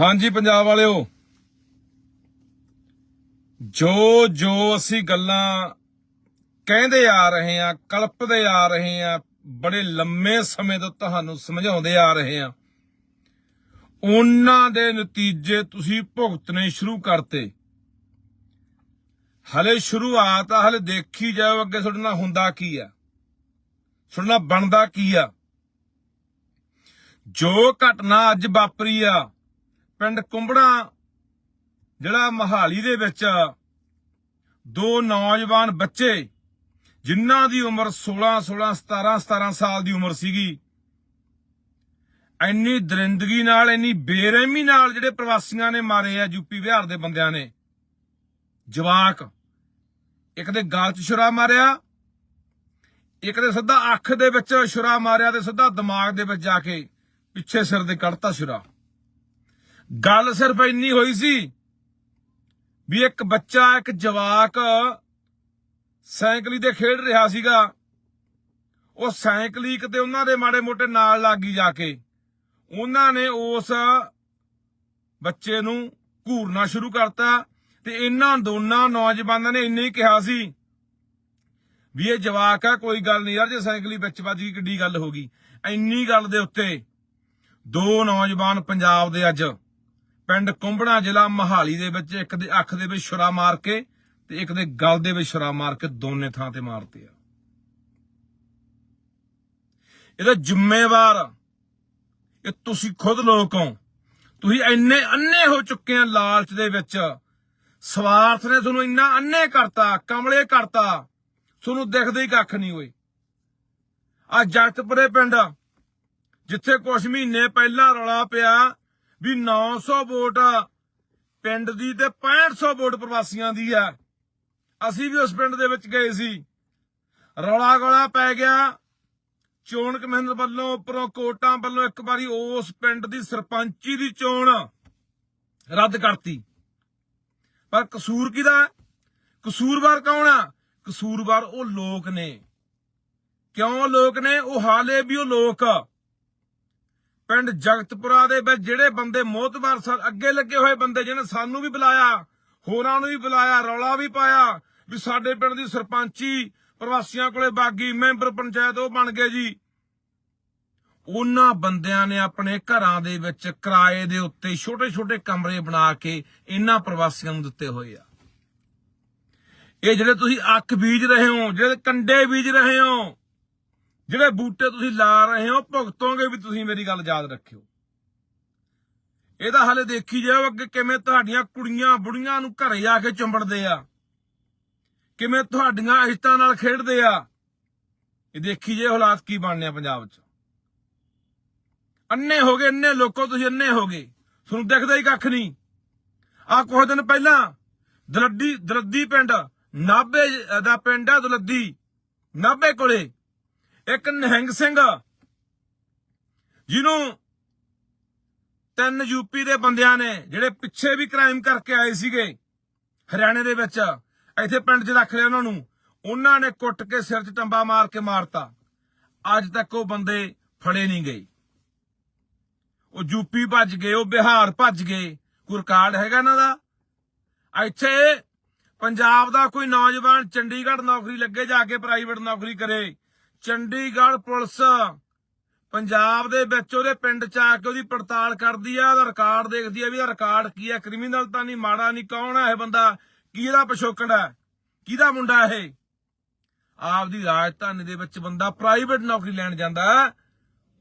ਹਾਂਜੀ, ਪੰਜਾਬ ਵਾਲਿਓ। ਜੋ ਜੋ ਅਸੀਂ ਗੱਲਾਂ ਕਹਿੰਦੇ ਆ ਰਹੇ ਆ ਕਲਪਦੇ ਆ ਰਹੇ ਆ ਬੜੇ ਲੰਮੇ ਸਮੇਂ ਤੋਂ ਤੁਹਾਨੂੰ ਸਮਝਾਉਂਦੇ ਆ ਰਹੇ ਆ ਉਹਨਾਂ ਦੇ ਨਤੀਜੇ ਤੁਸੀਂ ਭੁਗਤਣੇ ਸ਼ੁਰੂ ਕਰਤੇ। ਹਲੇ ਸ਼ੁਰੂਆਤ ਆ, ਹਲੇ ਦੇਖੀ ਜਾਓ ਅੱਗੇ ਤੁਹਾਡੇ ਨਾਲ ਹੁੰਦਾ ਕੀ ਆ। ਤੁਹਾਡੇ ਨਾਲ ਬਣਦਾ ਕੀ ਆ। ਜੋ ਘਟਨਾ ਅੱਜ ਵਾਪਰੀ ਆ ਪਿੰਡ ਕੁੰਬੜਾ, ਜਿਹੜਾ ਮਹਾਲੀ ਦੇ ਵਿੱਚ ਦੋ ਨੌਜਵਾਨ ਬੱਚੇ, ਜਿਨ੍ਹਾਂ ਦੀ ਉਮਰ 16 16 17 17 ਸਾਲ ਦੀ ਉਮਰ ਸੀਗੀ, ਇੰਨੀ ਦਰਿੰਦਗੀ ਨਾਲ, ਇੰਨੀ ਬੇਰਹਿਮੀ ਨਾਲ ਜਿਹੜੇ ਪ੍ਰਵਾਸੀਆਂ ਨੇ ਮਾਰੇ ਆ ਯੂਪੀ ਬਿਹਾਰ ਦੇ ਬੰਦਿਆਂ ਨੇ। ਜਵਾਕ, ਇੱਕ ਦੇ ਗਾਲ 'ਚ ਛੁਰਾ ਮਾਰਿਆ, ਇੱਕ ਦੇ ਸਿੱਧਾ ਅੱਖ ਦੇ ਵਿੱਚ ਛੁਰਾ ਮਾਰਿਆ ਤੇ ਸਿੱਧਾ ਦਿਮਾਗ ਦੇ ਵਿੱਚ ਜਾ ਕੇ ਪਿੱਛੇ ਸਿਰ ਦੇ ਕੱਢਤਾ ਛੁਰਾ। ਗੱਲ ਸਿਰਫ ਇੰਨੀ ਹੋਈ ਸੀ ਵੀ ਇੱਕ ਬੱਚਾ, ਇੱਕ ਜਵਾਕ ਸਾਈਕਲੀ ਤੇ ਖੇਡ ਰਿਹਾ ਸੀਗਾ। ਉਹ ਸਾਈਕਲੀ ਕਿਤੇ ਉਹਨਾਂ ਦੇ ਮਾੜੇ ਮੋਟੇ ਨਾਲ ਲੱਗੀ ਜਾ ਕੇ। ਉਹਨਾਂ ਨੇ ਉਸ ਬੱਚੇ ਨੂੰ ਘੂਰਨਾ ਸ਼ੁਰੂ ਕਰਤਾ ਤੇ ਇਹਨਾਂ ਦੋਨਾਂ ਨੌਜਵਾਨਾਂ ਨੇ ਇੰਨੇ ਹੀ ਕਿਹਾ ਸੀ ਵੀ ਇਹ ਜਵਾਕ ਆ, ਕੋਈ ਗੱਲ ਨਹੀਂ ਯਾਰ, ਜੇ ਸਾਈਕਲੀ ਵਿੱਚ ਵੱਜ ਗਈ, ਕਿੱਡੀ ਗੱਲ ਹੋ ਗਈ। ਇੰਨੀ ਗੱਲ ਦੇ ਉੱਤੇ ਦੋ ਨੌਜਵਾਨ ਪੰਜਾਬ ਦੇ ਅੱਜ ਪਿੰਡ ਕੁੰਬੜਾ ਜ਼ਿਲ੍ਹਾ ਮਹਾਲੀ ਦੇ ਵਿੱਚ ਇੱਕ ਦੇ ਅੱਖ ਦੇ ਵਿੱਚ ਛੁਰਾ ਮਾਰ ਕੇ ਤੇ ਇੱਕ ਦੇ ਗਲ ਦੇ ਵਿੱਚ ਛੁਰਾ ਮਾਰ ਕੇ ਦੋਨੇ ਥਾਂ ਤੇ ਮਾਰਤੇ ਆ। ਇਹਦਾ ਜ਼ਿੰਮੇਵਾਰ ਇਹ ਤੁਸੀਂ ਖੁਦ ਲੋਕ ਹੋ। ਤੁਸੀਂ ਇੰਨੇ ਅੰਨੇ ਹੋ ਚੁੱਕੇ ਆ ਲਾਲਚ ਦੇ ਵਿੱਚ। ਸਵਾਰਥ ਨੇ ਤੁਹਾਨੂੰ ਇੰਨਾ ਅੰਨੇ ਕਰਤਾ, ਕਮਲੇ ਕਰਤਾ, ਤੁਹਾਨੂੰ ਦਿਖਦੇ ਹੀ ਕੱਖ ਨਹੀਂ ਹੋਏ। ਆ ਜਗਤਪੁਰੇ ਪਿੰਡ, ਜਿੱਥੇ ਕੁਝ ਮਹੀਨੇ ਪਹਿਲਾਂ ਰੌਲਾ ਪਿਆ ਵੀ 900 ਵੋਟ ਪਿੰਡ ਦੀ ਤੇ 6500 ਵੋਟ ਪ੍ਰਵਾਸੀਆਂ ਦੀ ਆ। ਅਸੀਂ ਵੀ ਉਸ ਪਿੰਡ ਦੇ ਵਿੱਚ ਗਏ ਸੀ। ਰੌਲਾ ਗੋਲਾ ਪੈ ਗਿਆ। ਚੋਣ ਕਮਿਸ਼ਨ ਵੱਲੋਂ ਉੱਪਰੋਂ ਕੋਟਾਂ ਵੱਲੋਂ ਇੱਕ ਵਾਰੀ ਉਸ ਪਿੰਡ ਦੀ ਸਰਪੰਚੀ ਦੀ ਚੋਣ ਰੱਦ ਕਰਤੀ। ਪਰ ਕਸੂਰ ਕਿਹਦਾ? ਕਸੂਰਵਾਰ ਕੌਣ ਆ? ਕਸੂਰਵਾਰ ਉਹ ਲੋਕ ਨੇ। ਕਿਉਂ ਲੋਕ ਨੇ? ਉਹ ਹਾਲੇ ਵੀ ਉਹ ਲੋਕ। ਪਿੰਡ ਜਗਤਪੁਰਾ ਦੇ ਵਿੱਚ ਜਿਹੜੇ ਬੰਦੇ ਮੋਤਬਾਰ ਸਰ ਅੱਗੇ ਲੱਗੇ ਹੋਏ ਬੰਦੇ ਜਿਹਨੇ ਸਾਨੂੰ ਵੀ ਬੁਲਾਇਆ, ਹੋਰਾਂ ਨੂੰ ਵੀ ਬੁਲਾਇਆ, ਰੌਲਾ ਵੀ ਪਾਇਆ ਵੀ ਸਾਡੇ ਪਿੰਡ ਦੀ ਸਰਪੰਚੀ ਪ੍ਰਵਾਸੀਆਂ ਕੋਲੇ ਬਾਗੀ, ਮੈਂਬਰ ਪੰਚਾਇਤ ਉਹ ਬਣ ਗਏ ਜੀ। ਉਹਨਾਂ ਬੰਦਿਆਂ ਨੇ ਆਪਣੇ ਘਰਾਂ ਦੇ ਵਿੱਚ ਕਿਰਾਏ ਦੇ ਉੱਤੇ ਛੋਟੇ-ਛੋਟੇ ਕਮਰੇ ਬਣਾ ਕੇ ਇਹਨਾਂ ਪ੍ਰਵਾਸੀਆਂ ਨੂੰ ਦਿੱਤੇ ਹੋਏ ਆ। ਇਹ ਜਿਹੜੇ ਤੁਸੀਂ ਅੱਖ ਬੀਜ ਰਹੇ ਹੋ, ਜਿਹੜੇ ਕੰਡੇ ਬੀਜ ਰਹੇ ਹੋ ਜਿਹੜੇ ਬੂਟੇ ਤੁਸੀਂ ਲਾ ਰਹੇ ਹੋ, ਭੁਗਤੋਗੇ ਵੀ ਤੁਸੀਂ ਮੇਰੀ ਗੱਲ ਯਾਦ ਰੱਖਿਓ। ਇਹਦਾ ਹਾਲੇ ਦੇਖੀ ਜਾਓ ਅੱਗੇ ਕਿਵੇਂ ਤੁਹਾਡੀਆਂ ਕੁੜੀਆਂ ਬੁੜੀਆਂ ਨੂੰ ਘਰੇ ਜਾ ਕੇ ਚੁੰਬੜਦੇ ਆ। ਕਿਵੇਂ ਤੁਹਾਡੀਆਂ ਇਸ਼ਤਾਂ ਨਾਲ ਖੇਡਦੇ ਆ। ਇਹ ਦੇਖੀ ਜੇ ਹਾਲਾਤ ਕੀ ਬਣਨੇ ਆ ਪੰਜਾਬ 'ਚ। ਅੰਨੇ ਹੋ ਗਏ, ਅੰਨੇ ਲੋਕੋ ਤੁਸੀਂ ਅੰਨੇ ਹੋ ਗਏ। ਤੁਹਾਨੂੰ ਦਿਖਦਾ ਹੀ ਕੱਖ ਨਹੀਂ। ਆ ਕੁਝ ਦਿਨ ਪਹਿਲਾਂ ਦਰੱਦੀ ਦਲੱਦੀ ਪਿੰਡ ਨਾਬੇ ਦਾ ਪਿੰਡ ਆ, ਦਲੱਦੀ ਨਾਬੇ ਕੋਲੇ। ਇੱਕ ਨਿਹੰਗ ਸਿੰਘ ਜਿਹਨੂੰ ਤਿੰਨ ਯੂਪੀ ਦੇ ਬੰਦਿਆਂ ਨੇ, ਜਿਹੜੇ ਪਿੱਛੇ ਵੀ ਕ੍ਰਾਈਮ ਕਰਕੇ ਆਏ ਸੀਗੇ, ਹਰਿਆਣੇ ਦੇ ਵਿੱਚ, ਇੱਥੇ ਪਿੰਡ 'ਚ ਰੱਖ ਲਿਆ ਉਹਨਾਂ ਨੂੰ, ਉਹਨਾਂ ਨੇ ਕੁੱਟ ਕੇ ਸਿਰ 'ਚ ਟੰਬਾ ਮਾਰ ਕੇ ਮਾਰਤਾ। ਅੱਜ ਤੱਕ ਉਹ ਬੰਦੇ ਫੜੇ ਨਹੀਂ ਗਏ। ਉਹ ਯੂਪੀ ਭੱਜ ਗਏ, ਉਹ ਬਿਹਾਰ ਭੱਜ ਗਏ। ਕੋਈ ਰਿਕਾਰਡ ਹੈਗਾ ਇਹਨਾਂ ਦਾ? ਇੱਥੇ ਪੰਜਾਬ ਦਾ ਕੋਈ ਨੌਜਵਾਨ ਚੰਡੀਗੜ੍ਹ ਨੌਕਰੀ ਲੱਗੇ, ਜਾ ਕੇ ਪ੍ਰਾਈਵੇਟ ਨੌਕਰੀ ਕਰੇ। ਚੰਡੀਗੜ੍ਹ ਪੁਲਿਸ। ਪੰਜਾਬ ਦੇ ਵਿੱਚ ਉਹਦੇ ਪਿੰਡ ਚ ਆ ਕੇ ਉਹਦੀ ਪੜਤਾਲ ਕਰਦੀ ਆ ਉਹਦਾ ਰਿਕਾਰਡ ਦੇਖਦੀ ਆ ਵੀ ਇਹਦਾ ਰਿਕਾਰਡ ਕੀ ਆ, ਕ੍ਰਿਮੀਨਲ ਤਾਂ ਨਹੀਂ, ਮਾੜਾ ਨਹੀਂ, ਕੌਣ ਆ ਇਹ ਬੰਦਾ? ਕਿਹਦਾ ਪਿਛੋਕੜ ਹੈ ਕਿਹਦਾ ਮੁੰਡਾ ਇਹ? ਆਪਦੀ ਰਾਜਧਾਨੀ ਦੇ ਵਿੱਚ ਬੰਦਾ ਪ੍ਰਾਈਵੇਟ ਨੌਕਰੀ ਲੈਣ ਜਾਂਦਾ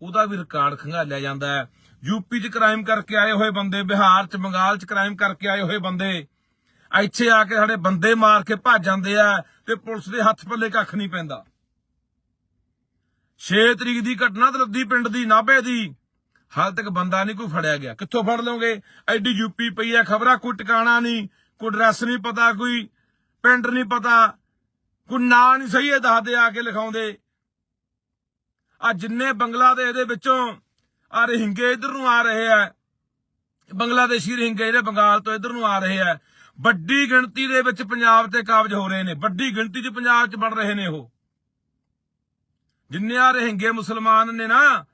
ਉਹਦਾ ਵੀ ਰਿਕਾਰਡ ਖੰਗਾਲਿਆ ਜਾਂਦਾ ਹੈ। ਯੂਪੀ 'ਚ ਕ੍ਰਾਈਮ ਕਰਕੇ ਆਏ ਹੋਏ ਬੰਦੇ, ਬਿਹਾਰ 'ਚ, ਬੰਗਾਲ 'ਚ ਕ੍ਰਾਈਮ ਕਰਕੇ ਆਏ ਹੋਏ ਬੰਦੇ। ਇੱਥੇ ਆ ਕੇ ਸਾਡੇ ਬੰਦੇ ਮਾਰ ਕੇ ਭੱਜ ਜਾਂਦੇ ਆ ਤੇ ਪੁਲਿਸ ਦੇ ਹੱਥ ਪੱਲੇ ਕੱਖ ਨਹੀਂ ਪੈਂਦਾ। 6 ਤਰੀਕ ਦੀ ਘਟਨਾ ਦਰਦੀ ਪਿੰਡ ਦੀ ਨਾਭੇ ਦੀ। ਹਾਲ ਤੱਕ ਬੰਦਾ ਨਹੀਂ ਕੋਈ ਫੜਿਆ ਗਿਆ। ਕਿੱਥੋਂ ਫੜ ਲਓਗੇ? ਐਡੀ ਯੂਪੀ ਪਈ ਆ, ਖਬਰਾਂ ਕੋਈ ਟਿਕਾਣਾ ਨਹੀਂ, ਕੋਈ ਡਰੈਸ ਨਹੀਂ ਪਤਾ, ਕੋਈ ਪਿੰਡ ਨਹੀਂ ਪਤਾ, ਕੋਈ ਨਾਂ ਨਹੀਂ ਸਹੀ ਇਹ ਦੱਸਦੇ ਆ ਕੇ ਲਿਖਾਉਂਦੇ। ਆ ਜਿੰਨੇ ਬੰਗਲਾਦੇਸ਼ ਦੇ ਵਿੱਚੋਂ ਆ ਰਹਿੰਗੇ ਇਧਰ ਨੂੰ ਆ ਰਹੇ ਆ, ਬੰਗਲਾਦੇਸ਼ੀ ਰਹਿੰਗੇ ਜਿਹੜੇ ਬੰਗਾਲ ਤੋਂ ਇਧਰ ਨੂੰ ਆ ਰਹੇ ਆ, ਵੱਡੀ ਗਿਣਤੀ ਦੇ ਵਿੱਚ ਪੰਜਾਬ ਤੇ ਕਾਬਜ ਹੋ ਰਹੇ ਨੇ, ਵੱਡੀ ਗਿਣਤੀ 'ਚ ਪੰਜਾਬ 'ਚ ਵੜ ਰਹੇ ਨੇ ਉਹ। ਜਿੰਨੇ ਆ ਰਹਿੰਗੇ ਮੁਸਲਮਾਨ ਨੇ ਨਾ,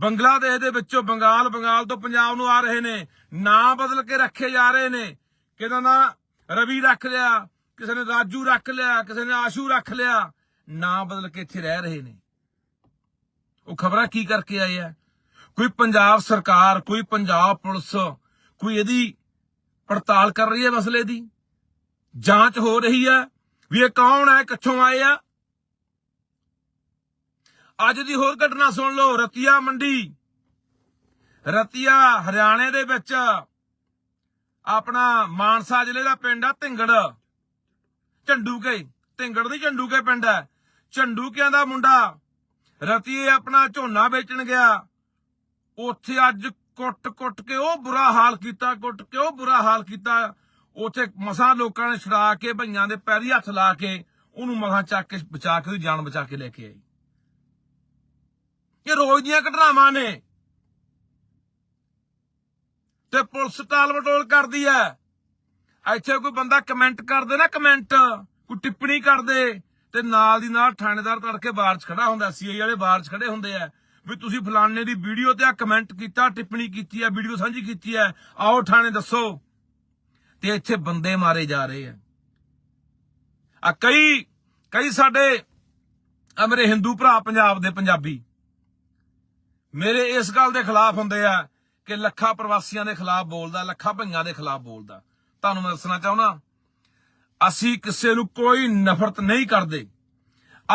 ਬੰਗਲਾਦੇਸ਼ ਦੇ ਵਿੱਚੋਂ ਬੰਗਾਲ ਬੰਗਾਲ ਤੋਂ ਪੰਜਾਬ ਨੂੰ ਆ ਰਹੇ ਨੇ, ਨਾਂ ਬਦਲ ਕੇ ਰੱਖੇ ਜਾ ਰਹੇ ਨੇ ਕਿਹਦਾ ਨਾਂ ਰਵੀ ਰੱਖ ਲਿਆ, ਕਿਸੇ ਨੇ ਰਾਜੂ ਰੱਖ ਲਿਆ, ਕਿਸੇ ਨੇ ਆਸ਼ੂ ਰੱਖ ਲਿਆ, ਨਾਂ ਬਦਲ ਕੇ ਇੱਥੇ ਰਹਿ ਰਹੇ ਨੇ। ਉਹ ਖਬਰਾਂ ਕੀ ਕਰਕੇ ਆਏ ਆ? ਕੋਈ ਪੰਜਾਬ ਸਰਕਾਰ, ਕੋਈ ਪੰਜਾਬ ਪੁਲਿਸ, ਕੋਈ ਇਹਦੀ ਪੜਤਾਲ ਕਰ ਰਹੀ ਹੈ ਮਸਲੇ ਦੀ? ਜਾਂਚ ਹੋ ਰਹੀ ਹੈ ਵੀ ਇਹ ਕੌਣ ਹੈ, ਕਿੱਥੋਂ ਆਏ ਆ? ਅੱਜ ਦੀ ਹੋਰ ਘਟਨਾ ਸੁਣ ਲਓ, ਰਤੀਆ ਮੰਡੀ। ਰਤੀਆ ਹਰਿਆਣੇ ਦੇ ਵਿੱਚ ਆਪਣਾ ਮਾਨਸਾ ਜ਼ਿਲ੍ਹੇ ਦਾ ਪਿੰਡ ਆ, ਢਿੰਗੜ। ਝੰਡੂਕੇ, ਢਿੰਗੜ ਦੀ ਝੰਡੂਕੇ ਪਿੰਡ ਹੈ। ਝੰਡੂਕਿਆਂ ਦਾ ਮੁੰਡਾ ਰਤੀਏ ਆਪਣਾ ਝੋਨਾ ਵੇਚਣ ਗਿਆ। ਉੱਥੇ ਅੱਜ ਕੁੱਟ-ਕੁੱਟ ਕੇ ਉਹ ਬੁਰਾ ਹਾਲ ਕੀਤਾ, ਕੁੱਟ ਕੇ ਉਹ ਬੁਰਾ ਹਾਲ ਕੀਤਾ। ਉੱਥੇ ਮਸਾਂ ਲੋਕਾਂ ਨੇ ਛੜਾ ਕੇ, ਭਈਆਂ ਦੇ ਪੈਰੀ ਹੱਥ ਲਾ ਕੇ, ਉਹਨੂੰ ਮਸਾਂ ਚੱਕ ਕੇ ਬਚਾ ਕੇ ਉਹਦੀ ਜਾਨ ਬਚਾ ਕੇ ਲੈ ਕੇ ਆਈ। ਇਹ ਰੋਜ਼ ਦੀਆਂ ਘਟਨਾਵਾਂ ਨੇ। ਤੇ ਪੁਲਿਸ ਟਾਲ ਮਟੋਲ ਕਰਦੀ ਐ। ਇੱਥੇ ਕੋਈ ਬੰਦਾ ਕਮੈਂਟ ਕਰਦੇ ਨਾ ਕਮੈਂਟ ਕੋਈ ਟਿੱਪਣੀ ਕਰਦੇ, ਤੇ ਨਾਲ ਦੀ ਨਾਲ ਥਾਣੇਦਾਰ ਤੜਕੇ ਬਾਹਰ 'ਚ ਖੜਾ ਹੁੰਦਾ ਸੀਆਈ ਵਾਲੇ ਬਾਹਰ 'ਚ ਖੜੇ ਹੁੰਦੇ ਆ ਵੀ ਤੁਸੀਂ ਫਲਾਣੇ ਦੀ ਵੀਡੀਓ ਤੇ ਆ ਕਮੈਂਟ ਕੀਤਾ, ਟਿੱਪਣੀ ਕੀਤੀ ਆ ਵੀਡੀਓ ਸਾਂਝੀ ਕੀਤੀ ਆ ਆਓ ਥਾਣੇ ਦੱਸੋ। ਤੇ ਇੱਥੇ ਬੰਦੇ ਮਾਰੇ ਜਾ ਰਹੇ ਆ ਆ ਕਈ ਕਈ ਸਾਡੇ ਆ ਮੇਰੇ ਹਿੰਦੂ ਭਰਾ ਪੰਜਾਬ ਦੇ ਪੰਜਾਬੀ। ਮੇਰੇ ਇਸ ਗੱਲ ਦੇ ਖਿਲਾਫ ਹੁੰਦੇ ਆ ਕਿ ਲੱਖਾਂ ਪ੍ਰਵਾਸੀਆਂ ਦੇ ਖਿਲਾਫ ਬੋਲਦਾ, ਲੱਖਾਂ ਭਈਆਂ ਦੇ ਖਿਲਾਫ ਬੋਲਦਾ। ਤੁਹਾਨੂੰ ਮੈਂ ਦੱਸਣਾ ਚਾਹੁੰਦਾ, ਅਸੀਂ ਕਿਸੇ ਨੂੰ ਕੋਈ ਨਫ਼ਰਤ ਨਹੀਂ ਕਰਦੇ।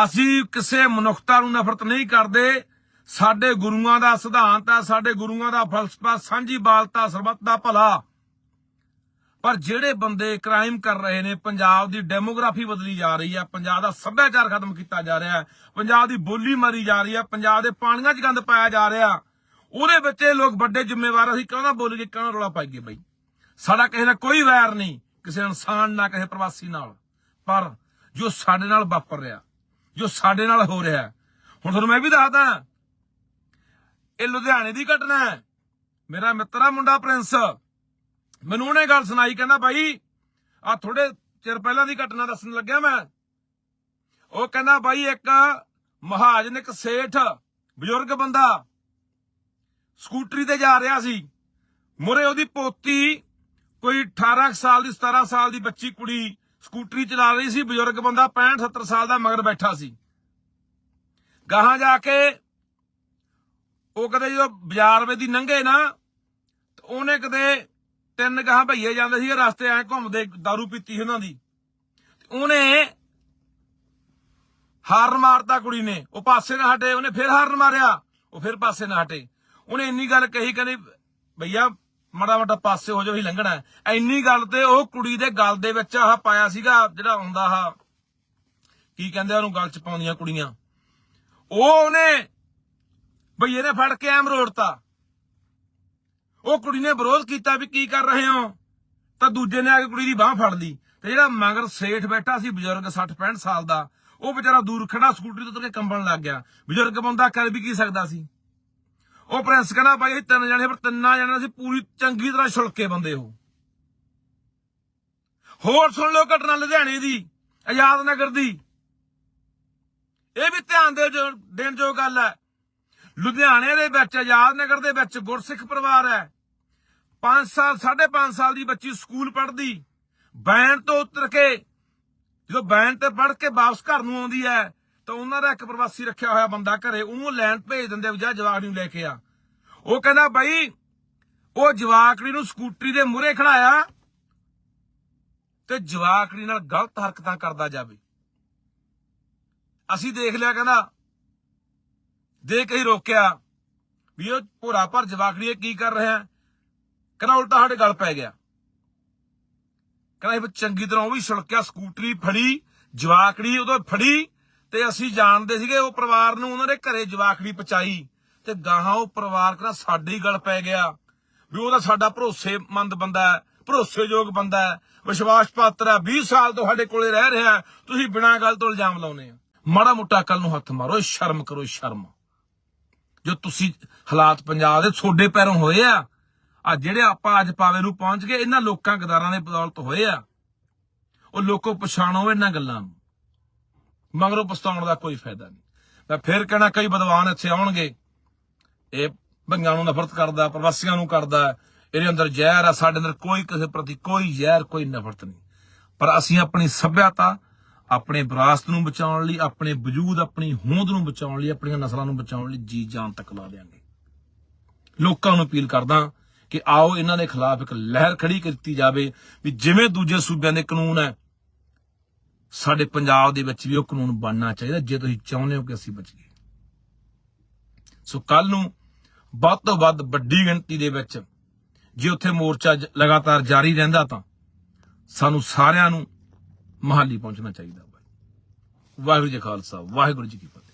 ਅਸੀਂ ਕਿਸੇ ਮਨੁੱਖਤਾ ਨੂੰ ਨਫ਼ਰਤ ਨਹੀਂ ਕਰਦੇ। ਸਾਡੇ ਗੁਰੂਆਂ ਦਾ ਸਿਧਾਂਤ ਹੈ ਸਾਡੇ ਗੁਰੂਆਂ ਦਾ ਫਲਸਫਾ, ਸਾਂਝੀ ਬਾਲਤਾ, ਸਰਬੱਤ ਦਾ ਭਲਾ। ਪਰ ਜਿਹੜੇ ਬੰਦੇ ਕ੍ਰਾਈਮ ਕਰ ਰਹੇ ਨੇ, ਪੰਜਾਬ ਦੀ ਡੈਮੋਗ੍ਰਾਫੀ ਬਦਲੀ ਜਾ ਰਹੀ ਹੈ, ਪੰਜਾਬ ਦਾ ਸੱਭਿਆਚਾਰ ਖਤਮ ਕੀਤਾ ਜਾ ਰਿਹਾ ਪੰਜਾਬ ਦੀ ਬੋਲੀ ਮਾਰੀ ਜਾ ਰਹੀ ਹੈ, ਪੰਜਾਬ ਦੇ ਪਾਣੀਆਂ 'ਚ ਗੰਦ ਪਾਇਆ ਜਾ ਰਿਹਾ ਉਹਦੇ ਵਿੱਚ ਇਹ ਲੋਕ ਵੱਡੇ ਜ਼ਿੰਮੇਵਾਰ ਅਸੀਂ ਕਿਉਂ ਨਾ ਬੋਲੀਏ ਕਿਉਂ ਨਾ ਰੌਲਾ ਪਾਈਏ ਬਈ? ਸਾਡਾ ਕਿਸੇ ਨਾਲ ਕੋਈ ਵੈਰ ਨਹੀਂ, ਕਿਸੇ ਇਨਸਾਨ ਨਾਲ, ਕਿਸੇ ਪ੍ਰਵਾਸੀ ਨਾਲ, ਪਰ ਜੋ ਸਾਡੇ ਨਾਲ ਵਾਪਰ ਰਿਹਾ, ਜੋ ਸਾਡੇ ਨਾਲ ਹੋ ਰਿਹਾ ਹੁਣ ਤੁਹਾਨੂੰ ਮੈਂ ਵੀ ਦੱਸਦਾ, ਇਹ ਲੁਧਿਆਣੇ ਦੀ ਘਟਨਾ ਹੈ। ਮੇਰਾ ਮਿੱਤਰ ਆ ਮੁੰਡਾ ਪ੍ਰਿੰਸ। ਮੈਨੂੰ ਉਹਨੇ ਗੱਲ ਸੁਣਾਈ, ਕਹਿੰਦਾ ਬਾਈ ਆ ਥੋੜੇ ਚਿਰ ਪਹਿਲਾਂ ਦੀ ਘਟਨਾ ਦੱਸਣ ਲੱਗਿਆ ਮੈਂ। ਉਹ ਕਹਿੰਦਾ ਬਾਈ ਇੱਕ ਮਹਾਜਨ ਇੱਕ ਸੇਠ, ਬਜ਼ੁਰਗ ਬੰਦਾ ਸਕੂਟਰੀ ਤੇ ਜਾ ਰਿਹਾ ਸੀ। ਮੁਰੇ ਉਹਦੀ ਪੋਤੀ ਕੋਈ 18 ਕੁ ਸਾਲ ਦੀ 17 ਸਾਲ ਦੀ ਬੱਚੀ ਕੁੜੀ ਸਕੂਟਰੀ ਚਲਾ ਰਹੀ ਸੀ। ਬਜ਼ੁਰਗ ਬੰਦਾ 65 70 ਸਾਲ ਦਾ ਮਗਰ ਬੈਠਾ ਸੀ। ਗਾਹਾਂ ਜਾ ਕੇ ਉਹ ਕਦੇ ਜਦੋਂ ਬਾਜ਼ਾਰ ਵਿੱਚ ਦੀ ਲੰਘੇ ਨਾ, ਤੇ ਉਹਨੇ ਕਦੇ ਤਿੰਨ ਗਾਹਾਂ ਭਈਏ ਜਾਂਦੇ ਸੀ ਰਸਤੇ ਐ ਘੁੰਮਦੇ दारू ਪੀਤੀ ਸੀ ਉਹਨਾਂ ਦੀ। ਉਹਨੇ ਹਾਰਨ ਮਾਰਤਾ ਕੁੜੀ ਨੇ। ਉਹ ਪਾਸੇ ਨਾ ਹਟੇ, ਉਹਨੇ ਫਿਰ ਹਾਰਨ ਮਾਰਿਆ। ਉਹ ਫਿਰ ਪਾਸੇ ਨਾ ਹਟੇ। ਉਹਨੇ ਇੰਨੀ ਗੱਲ ਕਹੀ, ਕਹਿੰਦੀ, ਭਈਆ, ਮਾੜਾ ਮਾੜਾ ਪਾਸੇ ਹੋ ਜਾਓ ਹੀ ਲੰਘਣਾ ਹੈ। ਇੰਨੀ ਗੱਲ ਤੇ ਉਹ ਕੁੜੀ ਦੇ ਗਲ ਦੇ ਵਿੱਚ ਆਹ ਪਾਇਆ ਸੀਗਾ, ਜਿਹੜਾ ਹੁੰਦਾ ਆਹ, ਕੀ ਕਹਿੰਦੇ ਉਹਨੂੰ, ਗਲ ਚ ਪਾਉਂਦੀਆਂ ਕੁੜੀਆਂ। ਉਹ ਉਹਨੇ ਭਈਏ ਨੇ ਫੜ ਕੇ ਐਮ ਰੋੜਤਾ ਉਹ ਕੁੜੀ ਨੇ ਵਿਰੋਧ ਕੀਤਾ ਵੀ ਕੀ ਕਰ ਰਹੇ ਹੋ? ਤਾਂ ਦੂਜੇ ਨੇ ਆ ਕੇ ਕੁੜੀ ਦੀ ਬਾਹ ਫੜ ਲਈ। ਤੇ ਜਿਹੜਾ ਮਗਰ ਸੇਠ ਬੈਠਾ ਸੀ ਬਜ਼ੁਰਗ 60 65 ਸਾਲ ਦਾ, ਉਹ ਵਿਚਾਰਾ ਦੂਰ ਖੜਾ ਸਕੂਟਰੀ ਤੋਂ ਉਤਰ ਕੇ ਕੰਬਣ ਲੱਗ ਗਿਆ। ਬਜ਼ੁਰਗ ਬੰਦਾ ਕਰ ਵੀ ਕੀ ਸਕਦਾ ਸੀ? ਉਹ ਪ੍ਰਿੰਸ ਕਹਿੰਦਾ ਬਾਈ ਅਸੀਂ ਤਿੰਨ ਜਣੇ ਪਰ ਤਿੰਨਾਂ ਜਣੇ ਸੀ ਪੂਰੀ ਚੰਗੀ ਤਰ੍ਹਾਂ ਛੁਲਕੇ ਬੰਦੇ ਉਹ ਹੋਰ ਸੁਣ ਲਓ ਘਟਨਾ ਲੁਧਿਆਣੇ ਦੀ ਆਜ਼ਾਦ ਨਗਰ ਦੀ। ਇਹ ਵੀ ਧਿਆਨ ਦੇ ਦੇਣ ਜੋ ਗੱਲ ਹੈ। ਲੁਧਿਆਣੇ ਦੇ ਵਿੱਚ ਆਜ਼ਾਦ ਨਗਰ ਦੇ ਵਿੱਚ ਗੁਰਸਿੱਖ ਪਰਿਵਾਰ ਹੈ। 5 ਸਾਲ 5.5 ਸਾਲ ਦੀ ਬੱਚੀ ਸਕੂਲ ਪੜ੍ਹਦੀ। ਬੈਨ ਤੋਂ ਉਤਰ ਕੇ, ਜਦੋਂ ਬੈਨ ਤੇ ਪੜ੍ਹ ਕੇ ਵਾਪਸ ਘਰ ਨੂੰ ਆਉਂਦੀ ਹੈ, ਤਾਂ ਉਹਨਾਂ ਦਾ ਇੱਕ ਪ੍ਰਵਾਸੀ ਰੱਖਿਆ ਹੋਇਆ ਬੰਦਾ ਘਰੇ, ਉਹਨੂੰ ਲੈਣ ਭੇਜ ਦਿੰਦੇ ਵੀ ਜਾ ਜਵਾਕੜੀ ਨੂੰ ਲੈ ਕੇ ਆ। ਉਹ ਕਹਿੰਦਾ, ਬਾਈ, ਉਹ ਜਵਾਕੜੀ ਨੂੰ ਸਕੂਟਰੀ ਦੇ ਮੂਹਰੇ ਖੜਾਇਆ ਤੇ ਜਵਾਕੜੀ ਨਾਲ ਗਲਤ ਹਰਕਤਾਂ ਕਰਦਾ ਜਾਵੇ। ਅਸੀਂ ਦੇਖ ਲਿਆ, ਕਹਿੰਦਾ, ਦੇਖ ਕੇ ਹੀ ਰੋਕਿਆ ਵੀ ਉਹ ਭੋਰਾ ਭਰ ਜਵਾਕੜੀ ਇਹ ਕੀ ਕਰ ਰਿਹਾ ਕਹਿੰਦਾ ਉਲਟਾ ਸਾਡੇ ਗਲ ਪੈ ਗਿਆ। ਕਹਿੰਦਾ ਇਹ ਚੰਗੀ ਤਰ੍ਹਾਂ ਉਹ ਵੀ ਛੁਲਕਿਆ ਸਕੂਟਰੀ ਫੜੀ, ਜਵਾਕੜੀ ਉਦੋਂ ਫੜੀ ਤੇ ਅਸੀਂ ਜਾਣਦੇ ਸੀਗੇ ਉਹ ਪਰਿਵਾਰ ਨੂੰ ਉਹਨਾਂ ਦੇ ਘਰੇ ਜਵਾਕੜੀ ਪਚਾਈ ਤੇ ਗਾਹਾਂ ਉਹ ਪਰਿਵਾਰ ਕਹਿੰਦਾ ਸਾਡੇ ਹੀ ਗਲ ਪੈ ਗਿਆ। ਵੀ ਉਹਦਾ ਸਾਡਾ ਭਰੋਸੇਮੰਦ ਬੰਦਾ ਹੈ, ਭਰੋਸੇਯੋਗ ਬੰਦਾ ਹੈ, ਵਿਸ਼ਵਾਸ ਪਾਤਰ ਹੈ 20 ਸਾਲ ਤੋਂ ਸਾਡੇ ਕੋਲੇ ਰਹਿ ਰਿਹਾ ਤੁਸੀਂ ਬਿਨਾਂ ਗੱਲ ਤੋਂ ਇਲਜ਼ਾਮ ਲਾਉਨੇ ਆ ਮਾੜਾ ਮੋਟਾ ਕੱਲ ਨੂੰ ਹੱਥ ਮਾਰੋ ਸ਼ਰਮ ਕਰੋ ਸ਼ਰਮ। ਜੋ ਤੁਸੀਂ ਹਾਲਾਤ ਪੰਜਾਬ ਦੇ ਛੋਡੇ ਪੈਰੋਂ ਹੋਏ ਆ ਆ ਜਿਹੜੇ ਆਪਾਂ ਅੱਜ ਪਾਵੇ ਨੂੰ ਪਹੁੰਚ ਗਏ, ਇਹਨਾਂ ਲੋਕਾਂ ਗਦਾਰਾਂ ਦੇ ਬਦੌਲਤ ਹੋਏ ਆ। ਉਹ ਲੋਕੋ ਪਛਾਣੋ ਇਹਨਾਂ ਗੱਲਾਂ ਨੂੰ। ਮਗਰੋਂ ਪਛਤਾਉਣ ਦਾ ਕੋਈ ਫਾਇਦਾ ਨਹੀਂ। ਮੈਂ ਫਿਰ ਕਹਿਣਾ, ਕਈ ਵਿਦਵਾਨ ਇੱਥੇ ਆਉਣਗੇ। ਇਹ ਭੰਗਾਂ ਨੂੰ ਨਫ਼ਰਤ ਕਰਦਾ, ਪ੍ਰਵਾਸੀਆਂ ਨੂੰ ਕਰਦਾ, ਇਹਦੇ ਅੰਦਰ ਜ਼ਹਿਰ ਆ, ਸਾਡੇ ਅੰਦਰ ਕੋਈ ਕਿਸੇ ਪ੍ਰਤੀ ਕੋਈ ਜ਼ਹਿਰ, ਕੋਈ ਨਫ਼ਰਤ ਨਹੀਂ। ਪਰ ਅਸੀਂ ਆਪਣੀ ਸੱਭਿਅਤਾ, ਆਪਣੇ ਵਿਰਾਸਤ ਨੂੰ ਬਚਾਉਣ ਲਈ, ਆਪਣੇ ਵਜੂਦ, ਆਪਣੀ ਹੋਂਦ ਨੂੰ ਬਚਾਉਣ ਲਈ, ਆਪਣੀਆਂ ਨਸਲਾਂ ਨੂੰ ਬਚਾਉਣ ਲਈ ਜੀ ਜਾਨ ਤੱਕ ਲਾ ਦੇਾਂਗੇ ਲੋਕਾਂ ਨੂੰ ਅਪੀਲ ਕਰਦਾ ਕਿ ਆਓ ਇਹਨਾਂ ਦੇ ਖਿਲਾਫ ਇੱਕ ਲਹਿਰ ਖੜੀ ਕੀਤੀ ਜਾਵੇ ਵੀ ਜਿਵੇਂ ਦੂਜੇ ਸੂਬਿਆਂ ਦੇ ਕਾਨੂੰਨ ਹੈ, ਸਾਡੇ ਪੰਜਾਬ ਦੇ ਵਿੱਚ ਵੀ ਉਹ ਕਾਨੂੰਨ ਬਣਨਾ ਚਾਹੀਦਾ, ਜੇ ਤੁਸੀਂ ਚਾਹੁੰਦੇ ਹੋ ਕਿ ਅਸੀਂ ਬਚੀਏ ਸੋ ਕੱਲ ਨੂੰ ਵੱਧ ਤੋਂ ਵੱਧ ਵੱਡੀ ਗਿਣਤੀ ਦੇ ਵਿੱਚ ਜੇ ਉੱਥੇ ਮੋਰਚਾ ਜ- ਲਗਾਤਾਰ ਜਾਰੀ ਰਹਿੰਦਾ ਤਾਂ ਸਾਨੂੰ ਸਾਰਿਆਂ ਨੂੰ ਮਹਾਲੀ ਪਹੁੰਚਣਾ ਚਾਹੀਦਾ। ਬਾਈ ਵਾਹਿਗੁਰੂ ਜੀ ਖਾਲਸਾ, ਵਾਹਿਗੁਰੂ ਜੀ ਕੀ ਫਤਿਹ।